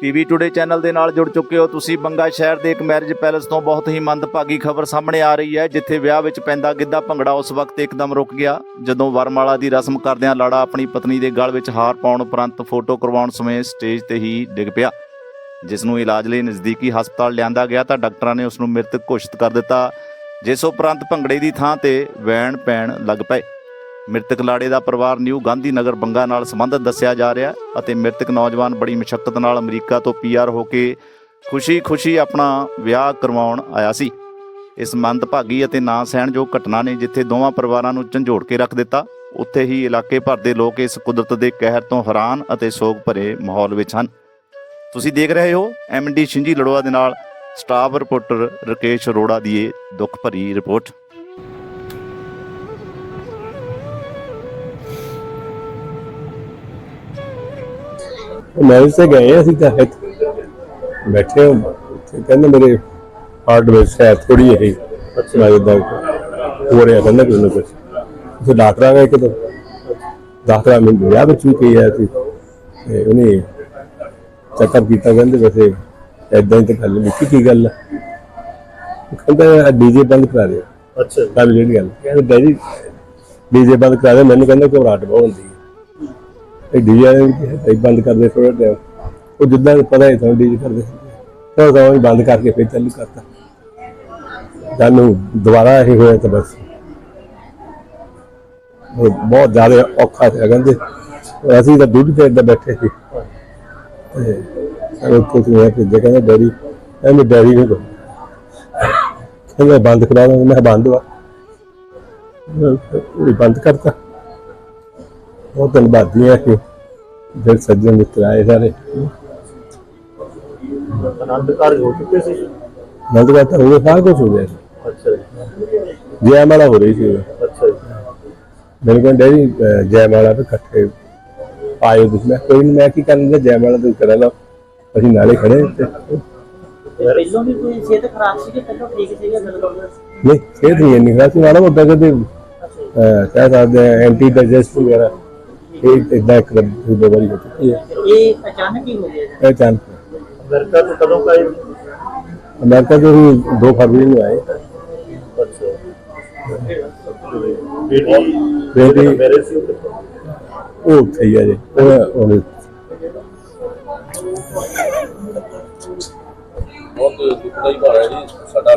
PV today channel ਦੇ ਨਾਲ ਜੁੜ ਚੁੱਕੇ ਹੋ। ਤੁਸੀਂ ਬੰਗਾ ਸ਼ਹਿਰ ਦੇ ਇੱਕ ਮੈਰਿਜ ਪੈਲੇਸ ਤੋਂ ਬਹੁਤ ਹੀ ਮੰਦਭਾਗੀ ਖਬਰ ਸਾਹਮਣੇ ਆ ਰਹੀ ਹੈ, ਜਿੱਥੇ ਵਿਆਹ ਵਿੱਚ ਪੈਂਦਾ ਗਿੱਧਾ ਭੰਗੜਾ ਉਸ ਵਕਤ ਇੱਕਦਮ ਰੁਕ ਗਿਆ। ਜਦੋਂ ਵਰਮਾਲਾ ਦੀ ਰਸਮ ਕਰਦਿਆਂ ਲਾੜਾ ਆਪਣੀ ਪਤਨੀ ਦੇ ਗਲ ਵਿੱਚ ਹਾਰ ਪਾਉਣ ਉਪਰੰਤ ਫੋਟੋ ਕਰਵਾਉਣ ਸਮੇਂ ਸਟੇਜ ਤੇ ਹੀ ਡਿੱਗ ਪਿਆ। ਜਿਸ ਨੂੰ ਇਲਾਜ ਲਈ ਨਜ਼ਦੀਕੀ ਹਸਪਤਾਲ ਲਿਆਂਦਾ ਗਿਆ ਤਾਂ ਡਾਕਟਰਾਂ ਨੇ ਉਸ ਨੂੰ ਮ੍ਰਿਤਕ ਘੋਸ਼ਿਤ ਕਰ ਦਿੱਤਾ। ਜਿਸ ਉਪਰੰਤ ਭੰਗੜੇ ਦੀ ਥਾਂ ਤੇ ਵੈਣ ਪੈਣ ਲੱਗ ਪਏ। ਮ੍ਰਿਤਕ ਲਾੜੇ ਦਾ ਪਰਿਵਾਰ ਨਿਊ ਗਾਂਧੀ ਨਗਰ ਬੰਗਾ ਨਾਲ ਸੰਬੰਧਿਤ ਦੱਸਿਆ ਜਾ ਰਿਹਾ ਅਤੇ ਮ੍ਰਿਤਕ ਨੌਜਵਾਨ ਬੜੀ ਮੁਸ਼ਕਲ ਨਾਲ ਅਮਰੀਕਾ ਤੋਂ ਪੀਆਰ ਹੋ ਕੇ ਖੁਸ਼ੀ-ਖੁਸ਼ੀ ਆਪਣਾ ਵਿਆਹ ਕਰਵਾਉਣ ਆਇਆ ਸੀ। ਇਸ ਮੰਦਭਾਗੀ ਅਤੇ ਨਾ ਸਹਿਣਯੋਗ ਘਟਨਾ ਨੇ ਜਿੱਥੇ ਦੋਵਾਂ ਪਰਿਵਾਰਾਂ ਨੂੰ ਝੰਜੋੜ ਕੇ ਰੱਖ ਦਿੱਤਾ, ਉੱਥੇ ਹੀ ਇਲਾਕੇ ਭਰ ਦੇ ਲੋਕ ਇਸ ਕੁਦਰਤ ਦੇ ਕਹਿਰ ਤੋਂ ਹੈਰਾਨ ਅਤੇ ਸੋਗ ਭਰੇ ਮਾਹੌਲ ਵਿੱਚ ਹਨ। ਤੁਸੀਂ ਦੇਖ ਰਹੇ ਹੋ ਐਮਡੀ ਸ਼ਿੰਜੀ ਲੜੋਆ ਦੇ ਨਾਲ ਸਟਾਫ ਰਿਪੋਰਟਰ ਰਕੇਸ਼ ਅਰੋੜਾ ਦੀ ਇਹ ਦੁੱਖ ਭਰੀ ਰਿਪੋਰਟ। ਮੈਰਿਜ ਤੇ ਗਏ ਅਸੀਂ ਤਾਂ ਇੱਥੇ ਬੈਠੇ ਹਾਂ। ਉੱਥੇ ਕਹਿੰਦੇ ਮੇਰੇ ਹਾਰਟ ਵਿੱਚ ਸ਼ਾਇਦ ਥੋੜੀ ਹੈ ਅੱਛਾ। ਜਿੱਦਾਂ ਹੋ ਰਿਹਾ ਕਹਿੰਦਾ ਕਿ ਉਹਨੂੰ ਕੁਝ ਉਹ ਡਾਕਟਰ ਆ ਗਏ ਕਿਤੇ। ਡਾਕਟਰ ਨੇ ਵਿਆਹ ਵਿੱਚ ਵੀ ਕਹੀ ਹੈ ਸੀ ਤੇ ਉਹਨੇ ਚੈੱਕਅਪ ਕੀਤਾ। ਕਹਿੰਦੇ ਵੈਸੇ ਐਦਾਂ ਹੀ ਤਾਂ ਗੱਲ ਨਹੀਂ ਕੀ ਗੱਲ ਉਹ ਕਹਿੰਦਾ ਡੀਜੇ ਬੰਦ ਕਰਾ ਦੇ ਅੱਛਾ ਕੱਲ ਜਿਹੜੀ ਗੱਲ। ਕਹਿੰਦਾ ਡੈਡੀ ਡੀਜੇ ਬੰਦ ਕਰਾ ਦੇ ਮੈਨੂੰ ਕਹਿੰਦਾ ਘਬਰਾਹਟ ਬਹੁਤ ਹੁੰਦੀ ਹੈ। ਇਹ ਡੀਜੇ ਬੰਦ ਕਰਦੇ ਥੋੜਾ ਟਾਈਮ ਉਹ ਜਿੱਦਾਂ ਪਤਾ ਹੈ ਤੁਹਾਨੂੰ ਡੀਜੇ ਕਰਦੇ ਤਾਂ ਤਾਂ ਬੰਦ ਕਰਕੇ ਫਿਰ ਚਾਲੂ ਕਰਤਾ। ਜਾਨੂੰ ਦੁਬਾਰਾ ਇਹ ਹੋਇਆ ਤਾਂ ਬਸ। ਬਹੁਤ ਜ਼ਿਆਦਾ ਔਖਾ ਸੀ, ਕਹਿੰਦੇ, ਅਸੀਂ ਤਾਂ ਦੁੱਧ ਤੇ ਏਦਾਂ ਬੈਠੇ ਸੀ। ਤੇ ਕੁਝ ਨਹੀਂ ਕਿ ਕਹਿੰਦਾ, ਡੈਡੀ ਇਹਨੇ ਡੈਡੀ ਨੂੰ ਕਹਿੰਦਾ, ਬੰਦ ਕਰਾ ਮੈਂ ਕਿਹਾ, ਬੰਦ ਵਾ। ਉਹ ਬੰਦ ਕਰਤਾ। ਉਹ ਧੰਨਵਾਦੀਆਂ ਕਿ ਜਿਹੜੇ ਸੱਜਣ ਮਿੱਤਰ ਆਏ ਸਾਰੇ। ਆਨੰਦ ਕਾਰਜ ਹੋ ਚੁੱਕੇ ਸੀ? ਬੰਦ ਕਰਤਾ ਉਹ ਸਾਰਾ ਕੁਝ ਹੋ ਗਿਆ ਅੱਛਾ ਜੀ। ਜੈਮਾਲਾ ਹੋ ਰਹੀ ਸੀ। ਅੱਛਾ ਜੀ। ਮੈਨੂੰ ਕਹਿੰਦੇ ਜੈਮਾਲਾ ਤੇ ਇਕੱਠੇ ਆਇਓ ਤੁਸੀਂ। ਮੈਂ ਕੋਈ ਨਹੀਂ ਮੈਂ ਕੀ ਕਰਨਾ ਜੈਮਾਲਾ ਤੇ ਕਰਾ ਲਾ ਅਸੀਂ ਨਾਲੇ ਖੜੇ ਤੇ ਪਹਿਲਾਂ ਵੀ ਕੋਈ ਸਿਹਤ ਖਰਾਬ ਸੀ ਕਿ ਪਹਿਲਾਂ ਠੀਕ ਸੀਗਾ ਬਿਲਕੁਲ ਨਹੀਂ ਸਿਹਤ ਨਹੀਂ ਇੰਨੀ ਖਰਾਬ ਸੀ। ਮਾੜਾ ਮੋਟਾ ਕਦੇ ਕਹਿ ਸਕਦੇ ਐਂਟੀ ਡਾਈਜੈਸਟ ਵਗੈਰਾ। ਇਹ ਇਦਾਂ ਇੱਕ ਵਾਰ ਦੋ ਵਾਰੀ ਹੋ ਚੁੱਕੀ ਹੈ। ਇਹ ਅਚਾਨਕ ਹੀ ਹੋ ਗਿਆ। ਇਹ ਚਾਂਸ ਅਮਰੀਕਾ ਤੋਂ ਕਦੋਂ ਕਾਇ ਅਮਰੀਕਾ ਤੋਂ ਹੀ 2 ਫਰਵਰੀ ਨੂੰ ਆਏ। ਬੇਟੀ? ਬੇਟੀ। ਮੇਰੇ ਸੀ ਉਹ ਉੱਥੇ ਹੀ ਆ ਜੀ। ਉਹ ਉਹ ਬਹੁਤ ਦੁਖਦਾਈ ਭਾਰ ਹੈ ਜੀ। ਸਾਡਾ